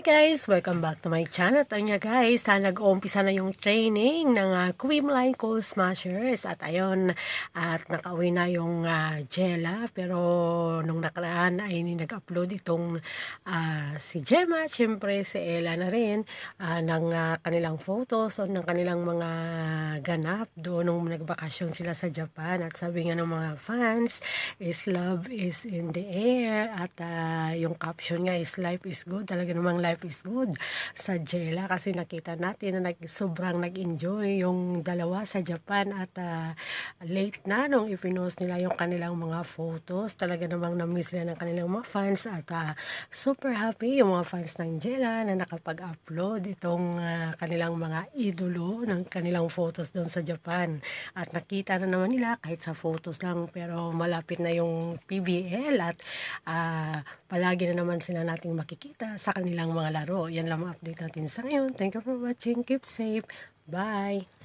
Hi guys! Welcome back to my channel. Ito nga guys, na nag-uumpisa na yung training ng uh, Creamline Coal Smashers. At ayun, at nakauwi na yung uh, Jella. Pero nung nakaraan ay nag-upload itong uh, si Gemma, syempre si Ella na rin, uh, ng uh, kanilang photos o ng kanilang mga ganap doon nung nagbakasyon sila sa Japan. At sabi nga ng mga fans, is love is in the air. At uh, yung caption nga is life is good. Talaga namang life is good sa Jella kasi nakita natin na nag, sobrang nag-enjoy yung dalawa sa Japan at uh, late na nung ipinost nila yung kanilang mga photos. Talaga namang na-miss nila ng kanilang mga fans at uh, super happy yung mga fans ng Jella na nakapag-upload itong uh, kanilang mga idolo ng kanilang photos doon sa Japan. At nakita na naman nila kahit sa photos lang pero malapit na yung PBL at uh, palagi na naman sila nating makikita sa kanilang mga laro. Yan lang ang update natin sa ngayon. Thank you for watching. Keep safe. Bye!